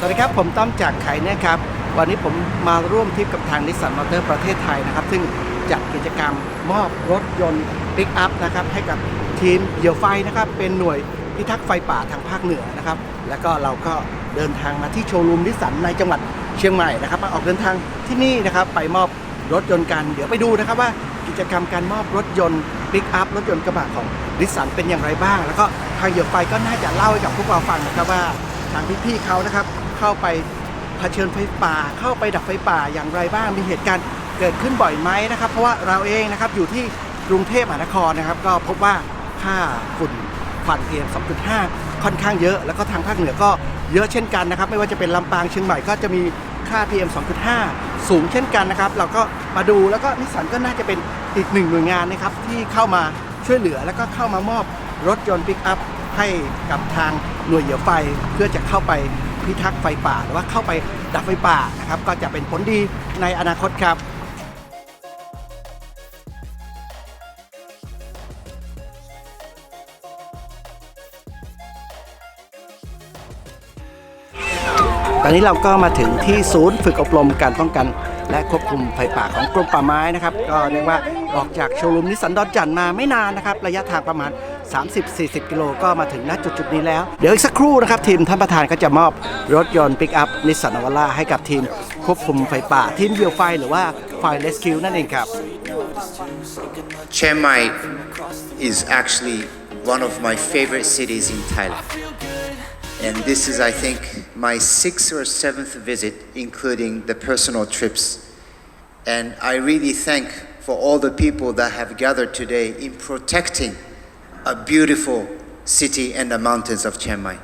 สวัสดีครับ ผมต้อมจากไข่นี่ยครับ วันนี้ผมมาร่วมทริปกับทางนิสสันมอเตอร์ประเทศไทยนะครับ ซึ่งจัดกิจกรรมมอบรถยนต์ปิกอัพนะครับ ให้กับทีมเหยี่ยวไฟนะครับ เป็นหน่วยพิทักษ์ไฟป่าทางภาคเหนือนะครับ แล้วก็เราก็เดินทางมาที่โชว์รูมนิสสันในจังหวัดเชียงใหม่นะครับ มาออกเดินทางที่นี่นะครับ ไปมอบรถยนต์กัน เดี๋ยวไปดูนะครับว่ากิจกรรมการมอบรถยนต์ปิกอัพรถยนต์กระบะของนิสสันเป็นอย่างไรบ้าง แล้วก็ทางเหยี่ยวไฟก็น่าจะเล่าให้กับพวกเราฟังนะครับว่าทางพี่ๆเขานะครับ เข้าไปเผชิญไฟป่า เข้าไปดับไฟป่าอย่างไรบ้างมีเหตุการณ์เกิดขึ้นบ่อยไหมนะครับ เพราะว่าเราเองนะครับอยู่ที่กรุงเทพมหานครนะครับ ก็พบว่าค่าฝุ่นควัน PM 2.5 ค่อนข้างเยอะ แล้วก็ทางภาคเหนือก็เยอะเช่นกันนะครับ ไม่ว่าจะเป็นลำปางเชียงใหม่ก็จะมีค่า PM 2.5 สูงเช่นกันนะครับ เราก็มาดูแล้วก็นิสสันก็น่าจะเป็นอีกหนึ่งหน่วยงานนะครับที่เข้ามาช่วยเหลือแล้วก็เข้ามามอบรถยนต์ปิกอัพให้กับทางหน่วยเหยียวไฟเพื่อจะเข้าไป พิทักษ์ไฟป่า หรือว่าเข้าไปดับไฟป่านะครับก็จะเป็นผลดีในอนาคตครับตอนนี้เราก็มาถึงที่ศูนย์ฝึกอบรมการป้องกัน และควบคุมไฟป่าของกรมป่าไม้นะครับ ก็เรียกว่าออกจากโชว์รูมนิสสันดอนจันต์มาไม่นานนะครับ ระยะทางประมาณ 30-40 กิโลก็มาถึงณจุดจุดนี้แล้ว เดี๋ยวอีกสักครู่นะครับ ทีมท่านประธานก็จะมอบรถยนต์ปิกอัพนิสสันนวล่าให้กับทีมควบคุมไฟป่า ทีมเวียวไฟหรือว่าไฟเลสคิวนั่นเองครับ Chiang Mai is actually one of my favorite cities in Thailand. And this is, I think, my sixth or seventh visit, including the personal trips. And I really thank for all the people that have gathered today in protecting a beautiful city and the mountains of Chiang Mai.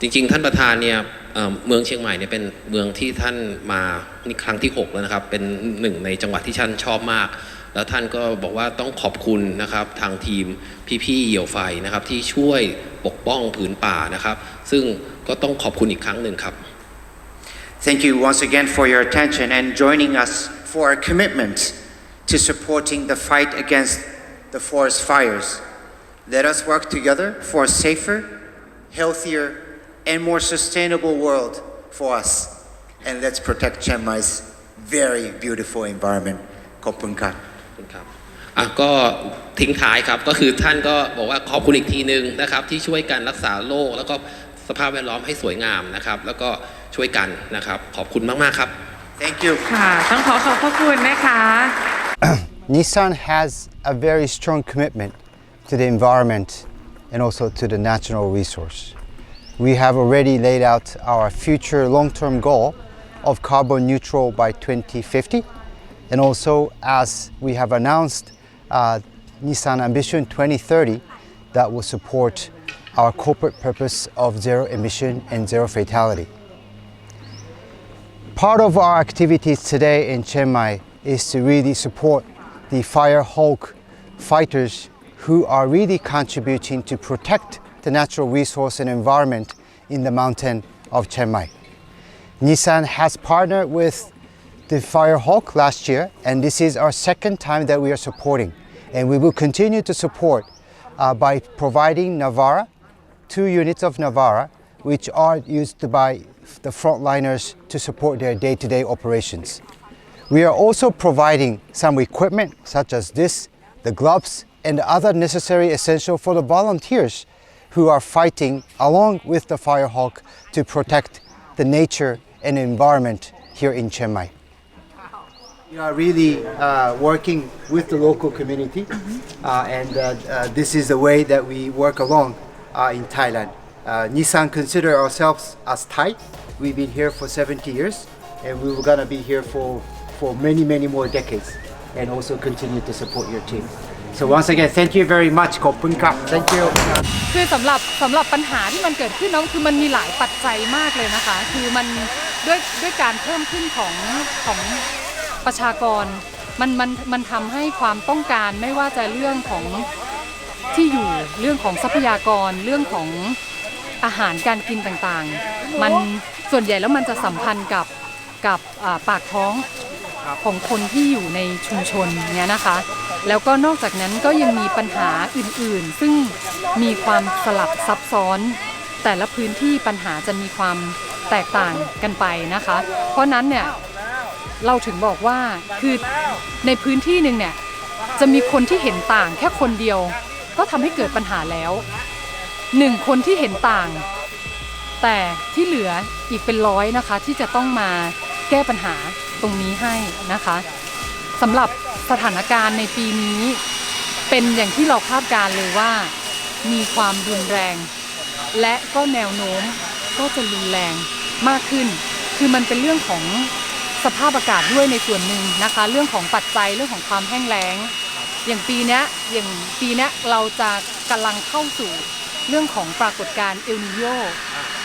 จริงๆ ท่านประธานเนี่ยเอ่อเมืองเชียงใหม่เนี่ยเป็นเมืองที่ท่านมานี่ครั้งที่ 6 แล้วนะครับ เป็นหนึ่งในจังหวัดที่ท่านชอบมาก แล้วท่านก็บอกว่าต้องขอบคุณนะครับทางทีมพี่ๆเหยี่ยวไฟนะครับที่ช่วยปกป้องผืนป่านะครับ ซึ่งก็ต้องขอบคุณอีกครั้งหนึ่งครับ Thank you once again for your attention and joining us for our commitment to supporting the fight against the forest fires. Let us work together for a safer, healthier, and more sustainable world for us. And let's protect Chiang Mai's very beautiful environment. Kopunkat. ขอบคุณครับอ่ะก็ทิ้งท้ายครับก็คือท่านก็บอกว่าขอบคุณอีกทีนึงนะครับที่ช่วยกันรักษาโลก แล้วก็สภาพแวดล้อมให้สวยงามนะครับ แล้วก็ช่วยกันนะครับ ขอบคุณมาก ๆ ครับ Thank you. ค่ะ ต้องขอขอบพระคุณนะคะ Nissan has a very strong commitment to the environment and also to the natural resource. We have already laid out our future long-term goal of carbon neutral by 2050 and also as we have announced uh, Nissan Ambition 2030 that will support our corporate purpose of zero emission and zero fatality. Part of our activities today in Chiang Mai is to really support the Fire Hulk fighters who are really contributing to protect the natural resource and environment in the mountain of Chiang Mai. Nissan has partnered with the Firehawk last year, and this is our second time that we are supporting. And we will continue to support uh, by providing Navara, two units of Navara, which are used by the frontliners to support their day to day operations. We are also providing some equipment such as this, the gloves, and the other necessary essential for the volunteers who are fighting along with the Firehawk to protect the nature and environment here in Chiang Mai. You are really uh, working with the local community, uh, and uh, uh, this is the way that we work along uh, in Thailand. Uh, Nissan consider ourselves as Thai. We've been here for 70 years, and we were gonna be here for for many, many more decades, and also continue to support your team. So once again, thank you very much, Kopun Kap. Thank you. คือสำหรับสำหรับปัญหาที่มันเกิดขึ้นเนาะคือมันมีหลายปัจจัยมากเลยนะคะ คือมันด้วยด้วยการเพิ่มขึ้นของของประชากร มันมันมันทำให้ความต้องการไม่ว่าจะเรื่องของที่อยู่เรื่องของทรัพยากรเรื่องของอาหารการกินต่างๆ มันส่วนใหญ่แล้วมันจะสัมพันธ์กับกับอ่าปากท้องของคนที่อยู่ในชุมชนเนี้ยนะคะ แล้วก็นอกจากนั้นก็ยังมีปัญหาอื่นๆ ซึ่งมีความสลับซับซ้อน แต่ละพื้นที่ปัญหาจะมีความแตกต่างกันไปนะคะ เพราะนั้นเนี่ยเราถึงบอกว่าคือในพื้นที่หนึ่งเนี่ยจะมีคนที่เห็นต่างแค่คนเดียว ก็ทำให้เกิดปัญหาแล้วหนึ่งคนที่เห็นต่าง แต่ที่เหลืออีกเป็นร้อยนะคะที่จะต้องมาแก้ปัญหาตรงนี้ให้นะคะสำหรับ สถานการณ์ในปีนี้เป็นอย่างที่เราคาดการณ์เลยว่า มีความรุนแรง และก็แนวโน้มก็จะรุนแรงมากขึ้น คือมันเป็นเรื่องของสภาพอากาศด้วยในส่วนหนึ่งนะคะ เรื่องของปัจจัยเรื่องของความแห้งแล้ง อย่างปีนี้อย่างปีนี้เราจะกำลังเข้าสู่เรื่องของปรากฏการณ์เอลนิโย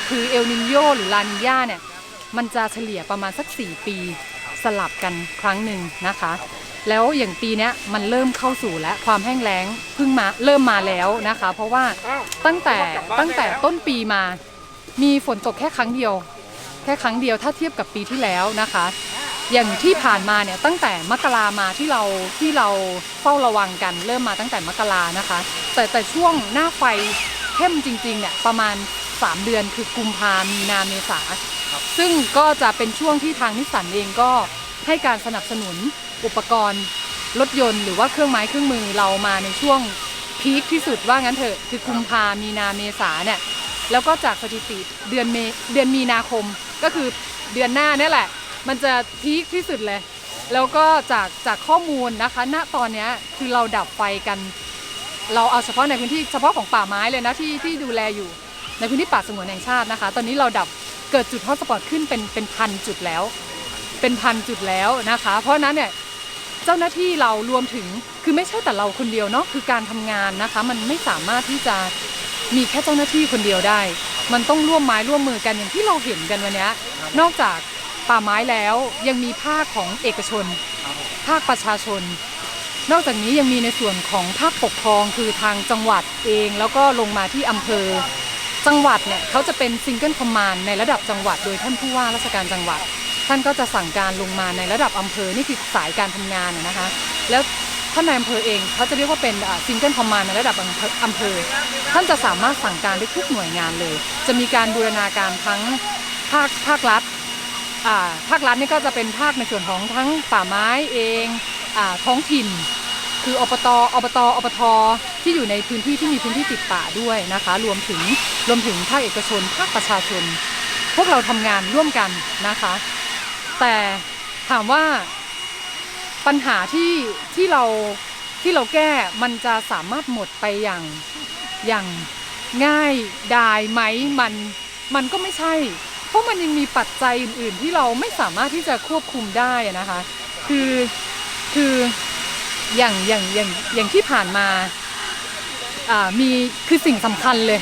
คือเอลนิโยหรือลานิญาเนี่ยมันจะเฉลี่ยประมาณสัก 4 ปีสลับกันครั้งหนึ่งนะคะ แล้วอย่างปีเนี้ยมันเริ่มเข้าสู่และความแห้งแล้งเพิ่งมาเริ่มมาแล้วนะคะ เพราะว่าตั้งแต่ตั้งแต่ต้นปีมา มีฝนตกแค่ครั้งเดียว แค่ครั้งเดียวถ้าเทียบกับปีที่แล้วนะคะ อย่างที่ผ่านมาเนี่ยตั้งแต่มกรามาที่เราที่เราเฝ้าระวังกัน เริ่มมาตั้งแต่มกรานะคะ แต่แต่ช่วงหน้าไฟเข้มจริงๆเนี่ยประมาณ 3 เดือนคือกุมภามีนาเมษาซึ่งก็จะเป็นช่วงที่ทางนิสสันเองก็ให้การสนับสนุน อุปกรณ์รถยนต์หรือว่าเครื่องไม้เครื่องมือเรามาในช่วงพีคที่สุดว่างั้นเถอะคือกุมภามีนาเมษาเนี่ยแล้วก็จากสถิติเดือนเมเดือนมีนาคมก็คือเดือนหน้านี่แหละ มันจะพีคที่สุดเลย แล้วก็จากจากข้อมูลนะคะ ณตอนนี้คือเราดับไฟกัน เราเอาเฉพาะในพื้นที่เฉพาะของป่าไม้เลยนะที่ที่ดูแลอยู่ในพื้นที่ป่าสงวนแห่งชาตินะคะ ตอนนี้เราดับเกิดจุดฮอตสปอตขึ้นเป็นเป็นพันจุดแล้ว เป็นพันจุดแล้วนะคะ เพราะนั้นเนี่ย เจ้าหน้าที่เรารวมถึงคือไม่ใช่แต่เราคนเดียวเนาะคือการทำงานนะคะ มันไม่สามารถที่จะมีแค่เจ้าหน้าที่คนเดียวได้ มันต้องร่วมไม้ร่วมมือกันอย่างที่เราเห็นกันวันเนี้ยนอกจากป่าไม้แล้วยังมีภาคของเอกชน ภาคประชาชน นอกจากนี้ยังมีในส่วนของภาคปกครองคือทางจังหวัดเอง แล้วก็ลงมาที่อำเภอ จังหวัดเนี่ยเขาจะเป็นซิงเกิลคอมมานด์ในระดับจังหวัดโดยท่านผู้ว่าราชการจังหวัด ท่านก็จะสั่งการลงมาในระดับอำเภอนี่คือสายการทำงานนะคะ แล้วท่านนายอำเภอเองเขาจะเรียกว่าเป็นซิงเกิลคอมมานในระดับอำเภอ ท่านจะสามารถสั่งการได้ทุกหน่วยงานเลย จะมีการบูรณาการทั้งภาคภาครัฐภาครัฐนี่ก็จะเป็นภาคในส่วนของทั้งป่าไม้เองอท้องถิ่น คืออบตอบตอบทที่อยู่ในพื้นที่ที่มีพื้นที่ติดป่าด้วยนะคะ รวมถึงรวมถึงภาคเอกชนภาคประชาชน พวกเราทำงานร่วมกันนะคะ แต่ถามว่าปัญหาที่ที่เราที่เราแก้มันจะสามารถหมดไปอย่างอย่างง่ายดายไหมมันมันก็ไม่ใช่ เพราะมันยังมีปัจจัยอื่น ๆ ที่เราไม่สามารถที่จะควบคุมได้นะคะ คือคืออย่างอย่างอย่างอย่างที่ผ่านมาอ่ามีคือสิ่งสำคัญเลย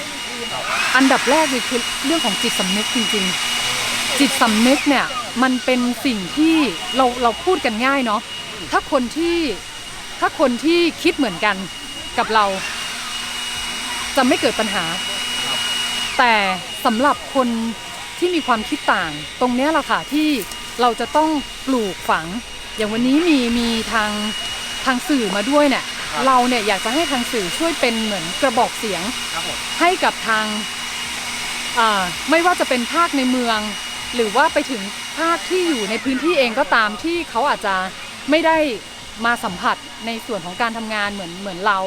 อันดับแรกเลยคือเรื่องของจิตสำนึกจริง ๆ จิตสำนึกเนี่ย มันเป็นสิ่งที่เราเราพูดกันง่ายเนาะถ้าคนที่ถ้าคนที่คิดเหมือนกันกับเรา จะไม่เกิดปัญหา แต่สำหรับคนที่มีความคิดต่าง ตรงเนี้ยแหละค่ะที่เราจะต้องปลูกฝัง อย่างวันนี้มีมีทางทางสื่อมาด้วยเนี่ยเราเนี่ยอยากจะให้ทางสื่อช่วยเป็นเหมือนกระบอกเสียง ให้กับทางอ่าไม่ว่าจะเป็นภาคในเมือง หรือว่าไปถึง ภาคที่อยู่ในพื้นที่เองก็ตามที่เขาอาจจะไม่ได้มาสัมผัสในส่วนของการทำงานเหมือนเหมือนเรา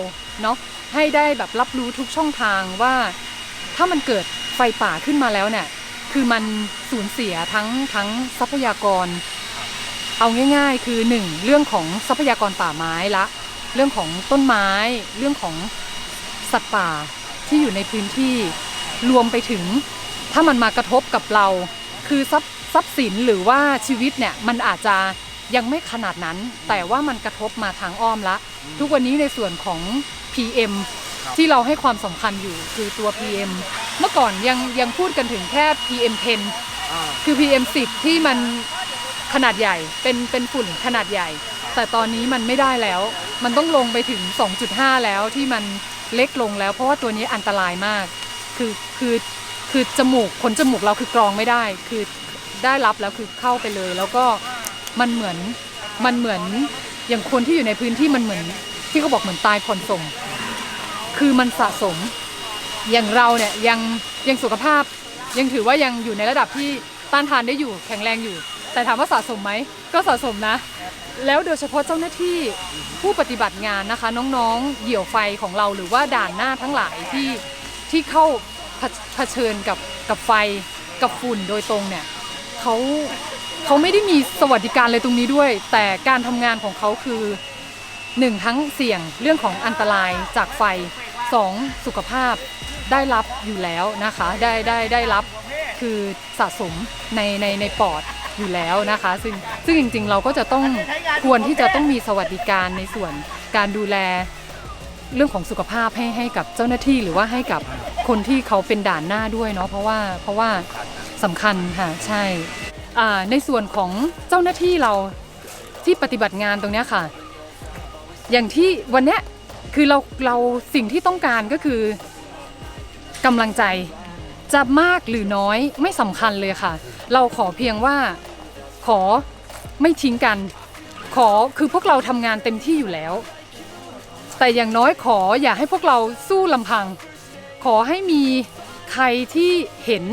เนาะให้ได้แบบรับรู้ทุกช่องทางว่า ถ้ามันเกิดไฟป่าขึ้นมาแล้วเนี่ยคือมันสูญเสียทั้งทั้งทรัพยากร เอาง่าย ๆ คือหนึ่งเรื่องของทรัพยากรป่าไม้ละ เรื่องของต้นไม้ เรื่องของสัตว์ป่าที่อยู่ในพื้นที่รวมไปถึง ถ้ามันมากระทบกับเรา คือทรัพ ทรัพย์สินหรือว่าชีวิตเนี่ยมันอาจจะยังไม่ขนาดนั้น แต่ว่ามันกระทบมาทางอ้อมละ ทุกวันนี้ในส่วนของ PM ที่เราให้ความสำคัญอยู่คือตัว PM เมื่อก่อนยังยังพูดกันถึงแค่ PM 10คือ PM 10ที่มันขนาดใหญ่เป็นเป็นฝุ่นขนาดใหญ่ แต่ตอนนี้มันไม่ได้แล้ว มันต้องลงไปถึง 2.5 แล้วที่มันเล็กลงแล้ว เพราะว่าตัวนี้อันตรายมาก คือคือคือจมูกขนจมูกเราคือกรองไม่ได้ คือ ได้รับแล้วคือเข้าไปเลย แล้วก็มันเหมือนมันเหมือนอย่างคนที่อยู่ในพื้นที่มันเหมือน ที่เขาบอกเหมือนตายผ่อนส่ง คือมันสะสม อย่างเราเนี่ยยังยังสุขภาพ ยังถือว่ายังอยู่ในระดับที่ต้านทานได้อยู่แข็งแรงอยู่ แต่ถามว่าสะสมไหมก็สะสมนะ แล้วโดยเฉพาะเจ้าหน้าที่ผู้ปฏิบัติงานนะคะ น้องๆ เหยี่ยวไฟของเราหรือว่าด่านหน้าทั้งหลายที่ที่เข้าเผเผชิญกับกับไฟกับฝุ่นโดยตรงเนี่ย เขาเขาไม่ได้มีสวัสดิการเลยตรงนี้ด้วย แต่การทำงานของเขาคือหนึ่งทั้งเสี่ยงเรื่องของอันตรายจากไฟสองสุขภาพได้รับอยู่แล้วนะคะ ได้ได้ได้รับคือสะสมในในในปอดอยู่แล้วนะคะ ซึ่งซึ่งจริงๆ เราก็จะต้องควรที่จะต้องมีสวัสดิการในส่วนการดูแลเรื่องของสุขภาพให้ให้กับเจ้าหน้าที่หรือว่าให้กับคนที่เขาเป็นด่านหน้าด้วยเนาะเพราะว่าเพราะว่า สำคัญค่ะใช่ในส่วนของเจ้าหน้าที่เราที่ปฏิบัติงานตรงนี้ค่ะ อย่างที่วันนี้คือเราเราสิ่งที่ต้องการก็คือกำลังใจจะมากหรือน้อยไม่สำคัญเลยค่ะ เราขอเพียงว่าขอไม่ทิ้งกัน ขอคือพวกเราทำงานเต็มที่อยู่แล้ว แต่อย่างน้อยขออย่าให้พวกเราสู้ลำพัง ขอให้มีใครที่เห็น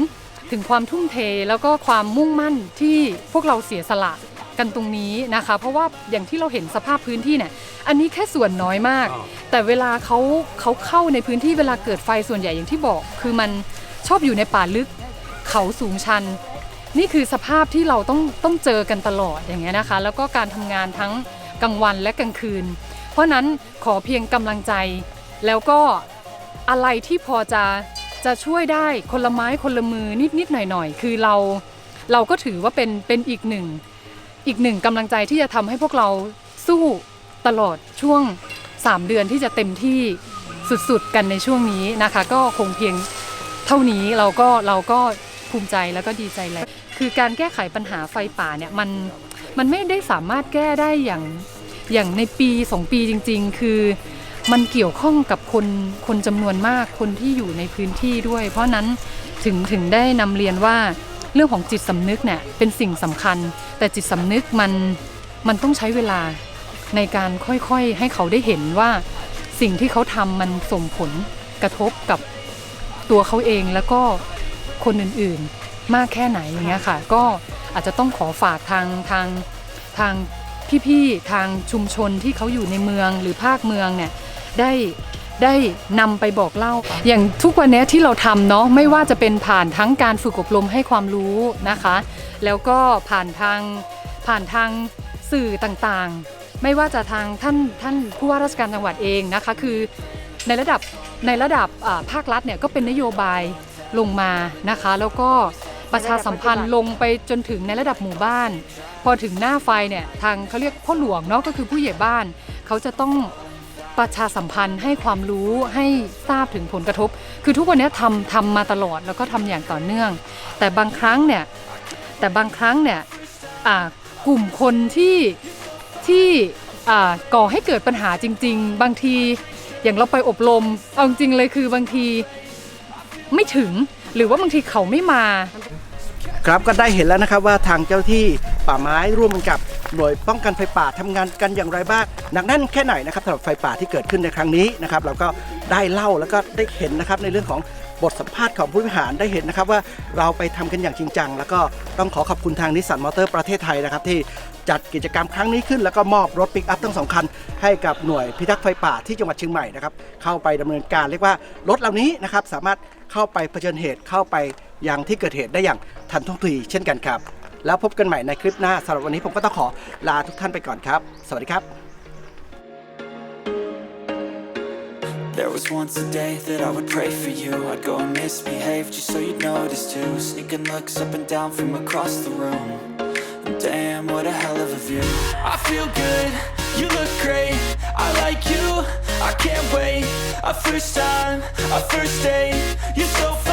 ถึงความทุ่มเทแล้วก็ความมุ่งมั่นที่พวกเราเสียสละกันตรงนี้นะคะ เพราะว่าอย่างที่เราเห็นสภาพพื้นที่เนี่ยอันนี้แค่ส่วนน้อยมาก แต่เวลาเขาเขาเข้าในพื้นที่เวลาเกิดไฟส่วนใหญ่อย่างที่บอก คือมันชอบอยู่ในป่าลึก เขาสูงชัน นี่คือสภาพที่เราต้องต้องเจอกันตลอดอย่างเงี้ยนะคะ แล้วก็การทำงานทั้งกลางวันและกลางคืน เพราะนั้นขอเพียงกำลังใจแล้วก็อะไรที่พอจะ จะช่วยได้คนละไม้คนละมือนิดนิดๆหน่อยหน่อยๆ คือเราเราก็ถือว่าเป็นเป็นอีกหนึ่งอีกหนึ่งกำลังใจที่จะทำให้พวกเราสู้ตลอดช่วง 3 เดือนที่จะเต็มที่สุดๆกันในช่วงนี้นะคะ ก็คงเพียงเท่านี้เราก็เราก็ภูมิใจแล้วก็ดีใจแล้วคือการแก้ไขปัญหาไฟป่าเนี่ยมันมันไม่ได้สามารถแก้ได้อย่างอย่างในปีสองปีจริง ๆ คือ มันเกี่ยวข้องกับคนคนจำนวนมากคนที่อยู่ในพื้นที่ด้วย เพราะนั้นถึงถึงได้นำเรียนว่าเรื่องของจิตสำนึกเนี่ยเป็นสิ่งสำคัญ แต่จิตสำนึกมันมันต้องใช้เวลาในการค่อยๆ ให้เขาได้เห็นว่าสิ่งที่เขาทำมันส่งผลกระทบกับตัวเขาเองแล้วก็คนอื่นๆมากแค่ไหนอย่างเงี้ยค่ะ ก็อาจจะต้องขอฝากทางทางทางพี่ๆทางชุมชนที่เขาอยู่ในเมืองหรือภาคเมืองเนี่ย ได้ได้นำไปบอกเล่า อย่างทุกวันเนี้ยที่เราทำเนาะไม่ว่าจะเป็นผ่านทั้งการฝึกอบรมให้ความรู้นะคะ แล้วก็ผ่านทางผ่านทางสื่อต่างๆ ไม่ว่าจะทางท่านท่านผู้ว่าราชการจังหวัดเองนะคะ คือในระดับในระดับอ่าภาครัฐเนี่ยก็เป็นนโยบายลงมานะคะ แล้วก็ประชาสัมพันธ์ลงไปจนถึงในระดับหมู่บ้าน พอถึงหน้าไฟเนี่ยทางเขาเรียกพ่อหลวงเนาะก็คือผู้ใหญ่บ้านเขาจะต้อง ประชาสัมพันธ์ให้ความรู้ให้ทราบถึงผลกระทบ คือทุกวันนี้ทำทำมาตลอดแล้วก็ทำอย่างต่อเนื่อง แต่บางครั้งเนี่ยแต่บางครั้งเนี่ยกลุ่มคนที่ที่ก่อให้เกิดปัญหาจริง ๆ บางทีอย่างเราไปอบรมเอาจริงเลยคือบางทีไม่ถึงหรือว่าบางทีเขาไม่มา ครับก็ได้เห็นแล้วนะครับว่าทางเจ้าที่ป่าไม้ร่วมกับ หน่วยป้องกันไฟป่าทำงานกันอย่างไรบ้างหนักแน่นแค่ไหนนะครับสำหรับไฟป่าที่เกิดขึ้นในครั้งนี้นะครับเราก็ได้เล่าแล้วก็ได้เห็นนะครับในเรื่องของบทสัมภาษณ์ของผู้บริหารได้เห็นนะครับว่าเราไปทำกันอย่างจริงจัง แล้วก็ต้องขอขอบคุณทางนิสสันมอเตอร์ประเทศไทยนะครับที่จัดกิจกรรมครั้งนี้ขึ้น แล้วก็มอบรถปิกอัพทั้งสองคัน ให้กับหน่วยพิทักษ์ไฟป่าที่จังหวัดเชียงใหม่นะครับเข้าไปดำเนินการเรียกว่ารถเหล่านี้นะครับสามารถเข้าไปเผชิญเหตุเข้าไปยังที่เกิดเหตุได้อย่างทันท่วงทีเช่นกันครับ แล้วพบกันใหม่ในคลิปหน้าสำหรับวันนี้ผมก็ต้องขอลาทุกท่านไปก่อนครับ สวัสดีครับ There was once a day that I would pray for you I'd go and misbehave just so you'd notice too Sneaking looks up and down from across the room And Damn, what a hell of a view I feel good, you look great I like you, I can't wait A first time, a first date You're so fine,